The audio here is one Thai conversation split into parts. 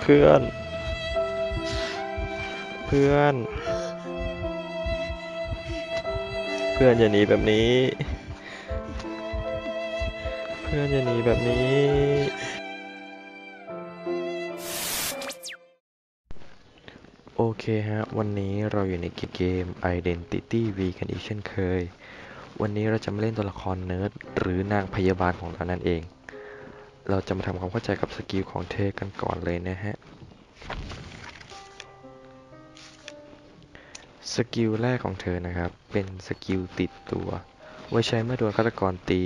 เพื่อน เพื่อน เพื่อนอย่าหนีแบบนี้ เพื่อนอย่าหนีแบบนี้ โอเคฮะ วันนี้เราอยู่ในเกม Identity V กันอีกเช่นเคย วันนี้เราจะมาเล่นตัวละครเนิร์ดหรือนางพยาบาลของเรานั่นเอง เราจะมาทำความเข้าใจกับสกิลของเธอกันก่อนเลยนะฮะ สกิลแรกของเธอนะครับ เป็นสกิลติดตัว ไว้ใช้เมื่อโดนฆาตกรตี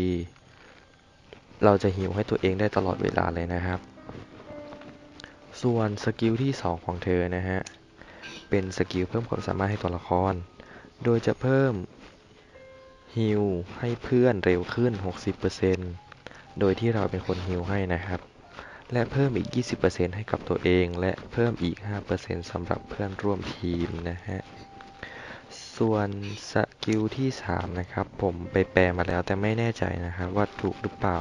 เราจะหิวให้ตัวเองได้ตลอดเวลาเลยนะครับ ส่วนสกิลที่ 2 ของเธอนะฮะ เป็นสกิลเพิ่มความสามารถให้ตัวละคร โดยจะเพิ่มฮิลให้เพื่อนเร็วขึ้น 60% โดยที่เราเป็นคนฮิลให้นะครับ และเพิ่มอีก 20%ให้กับตัวเอง และเพิ่มอีก 5%สำหรับเพื่อนร่วมทีมนะฮะ ส่วนสกิลที่ 3 นะครับ ผมไปแปลมาแล้วแต่ไม่แน่ใจนะครับว่าถูกหรือเปล่า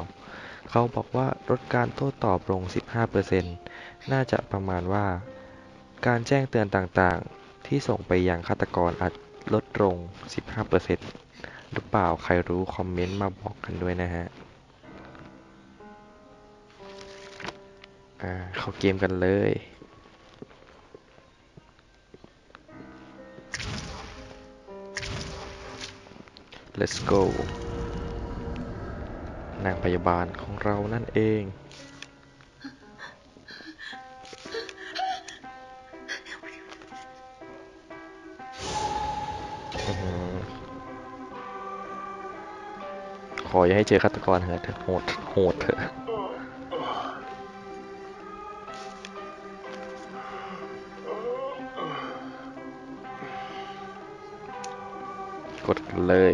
เขาบอกว่าลดการโต้ตอบลง 15%น่าจะประมาณว่า การแจ้งเตือนต่างๆ ที่ส่งไปยังฆาตกรอาจลดลง 15%หรือเปล่าใครรู้คอมเมนต์มาบอกกันด้วยนะฮะ อ่า เข้าเกมกันเลย let's go นางพยาบาลของเรานั่นเอง ขออย่าให้เจอฆาตกรเหิดเถอะโหด โหดเถอะ กดกันเลย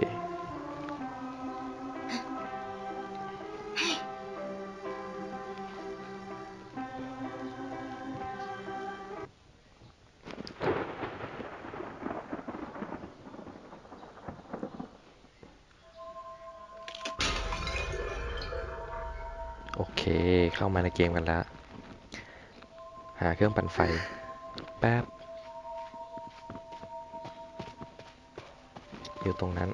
โอเค เข้ามาในเกมกันแล้ว หาเครื่องปั่นไฟ แป๊บ อยู่ตรงนั้น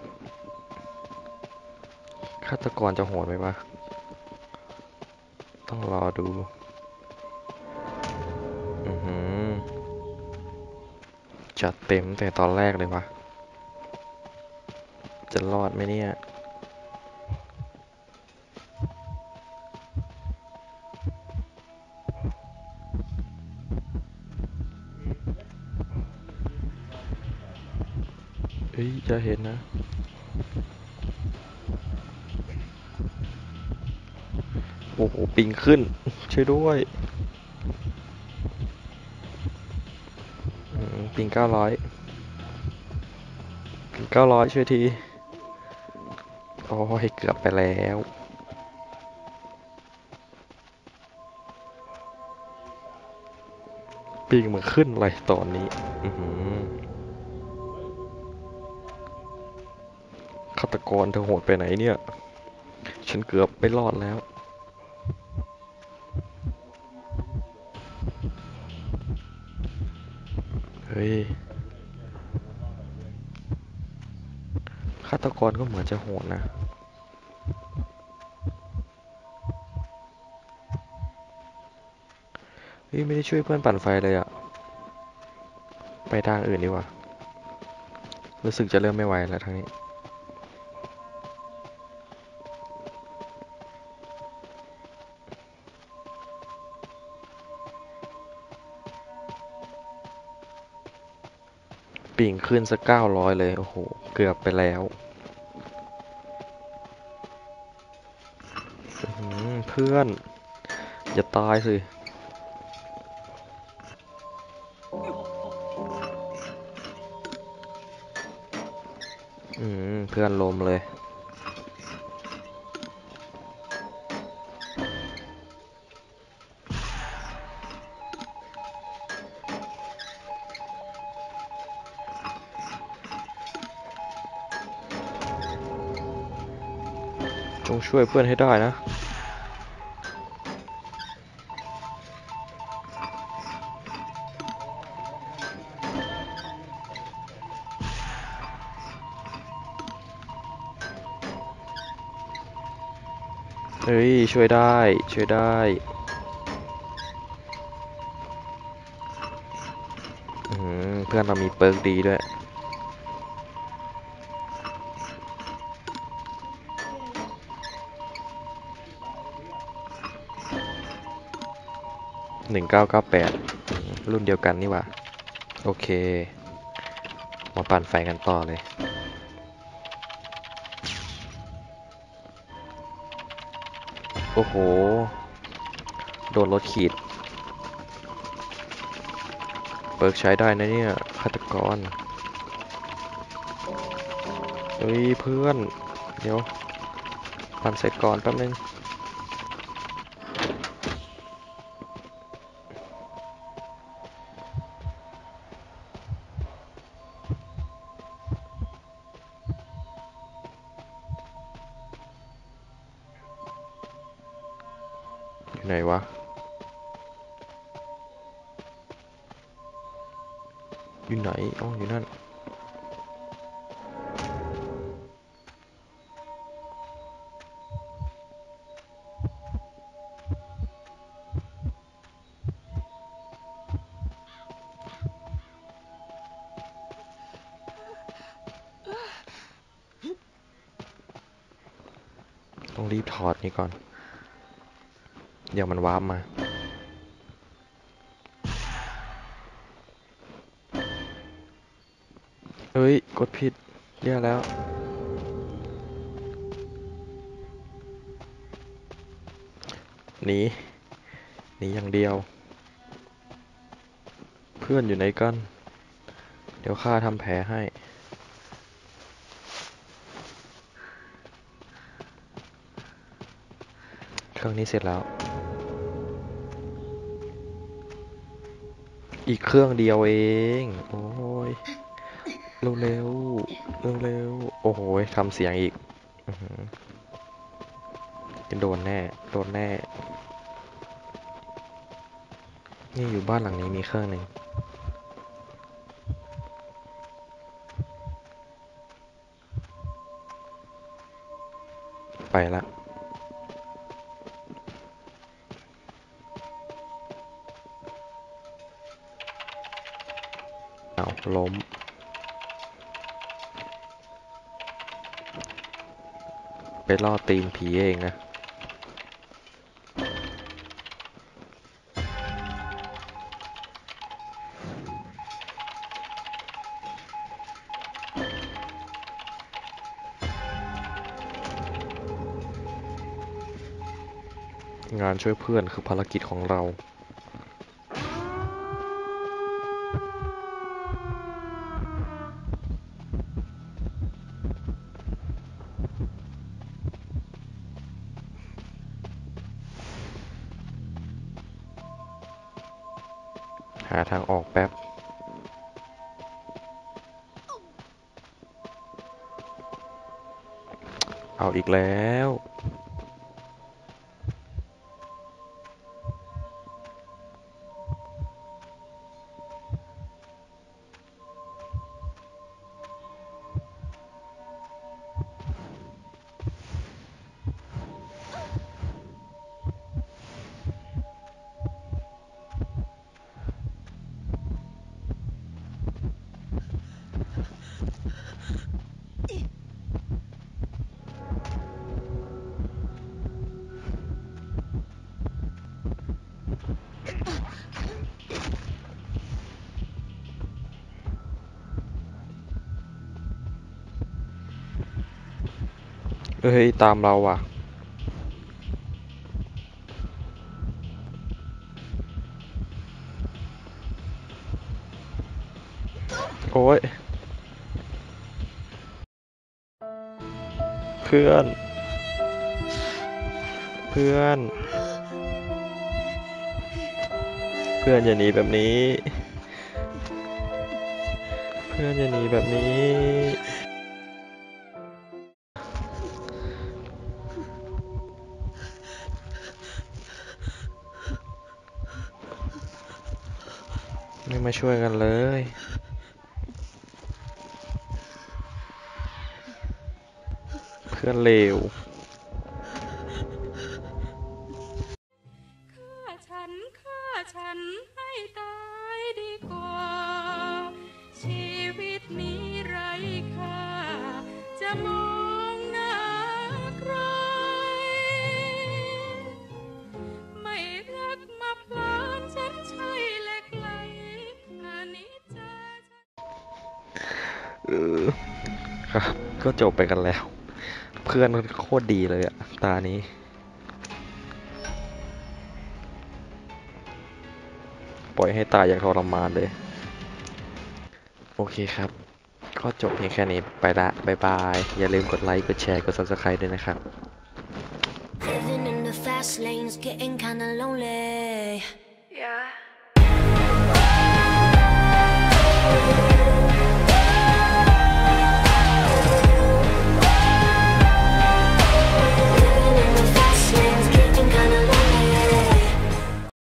ฆาตกรจะโหดไหมวะ ต้องรอดู อือหือ จัดเต็มแต่ตอนแรกเลยวะ จะรอดไหมเนี่ย จะเห็นนะ โอ้โห ปิงขึ้น ช่วยด้วย ปิงเก้าร้อยปิงเก้าร้อยช่วยที โอ้ยเกือบไปแล้วปิงมันขึ้นอะไรตอนนี้ อือหือาตกรเธอโหดไปไหนเนี่ย ฉันเกือบไม่รอดแล้ว เฮ้ยฆาตกรก็เหมือนจะโหดนะเฮ้ยไม่ได้ช่วยเพื่อนปั่นไฟเลยอะไปทางอื่นดีกว่า รู้สึกจะเริ่มไม่ไหวแล้วทางนี้ ปิ่งขึ้นสักเก้าร้อยเลย โอ้โห เกือบไปแล้ว เพื่อน อย่าตายสิอืมเพื่อนลมเลย จงช่วยเพื่อนให้ได้นะ เฮ้ย ช่วยได้ ช่วยได้เพื่อนเรามีเปิร์กดีด้วย หนึ่งเก้าเก้าแปดรุ่นเดียวกันนี่ว่า โอเค มาปั่นไฟกันต่อเลย โอ้โห โดนรถขีด เปิร์กใช้ได้นะเนี่ยฆาตกรเฮ้ยเพื่อน เดี๋ยวปั่นเสร็จก่อนแป๊บนึง ไหนวะ อยู่ไหนอ๋ออยู่นั่น ต้องรีบถอดนี่ก่อน เดี๋ยวมันวาร์ปมา เฮ้ย กดผิดแย่แล้วหนีหนีอย่างเดียว เพื่อนอยู่ไหนกัน เดี๋ยวข้าทำแผลให้ เครื่องนี้เสร็จแล้ว อีกเครื่องเดียวเอง โอ้ย เร็วเร็วเร็วเร็วโอ้โหทำเสียงอีกอื้อหือโดนแน่ โดนแน่ นี่อยู่บ้านหลังนี้มีเครื่องหนึ่งไปละาล้ม ไปล่อตีนผีเองนะงานช่วยเพื่อนคือภารกิจของเราาทางออกแป๊บ เอาอีกแล้ว เฮ้ย ตามเราว่ะโอ้ย เพื่อน เพื่อน เพื่อนอย่าหนีแบบนี้ เพื่อนอย่าหนีแบบนี้ ไม่มาช่วยกันเลย พื่อนเลวฆ่าฉันฆ่าฉันให้ตายดีกว่า ชีวิตนี้ไรค่าจะมองหน้าใคร ไม่รักมาพลางฉันใช่เหล็กไลอันนี้จะ เออครับ ก็จบไปกันแล้ว เพื่อนมันโคตรดีเลยอะตานี้ ปล่อยให้ตายอย่างทรมานเลย โอเคครับ ก็จบเพียงแค่นี้ไปละบายบาย อย่าลืมกดไลค์ กดแชร์ กด subscribe ด้วยนะครับ Yeah.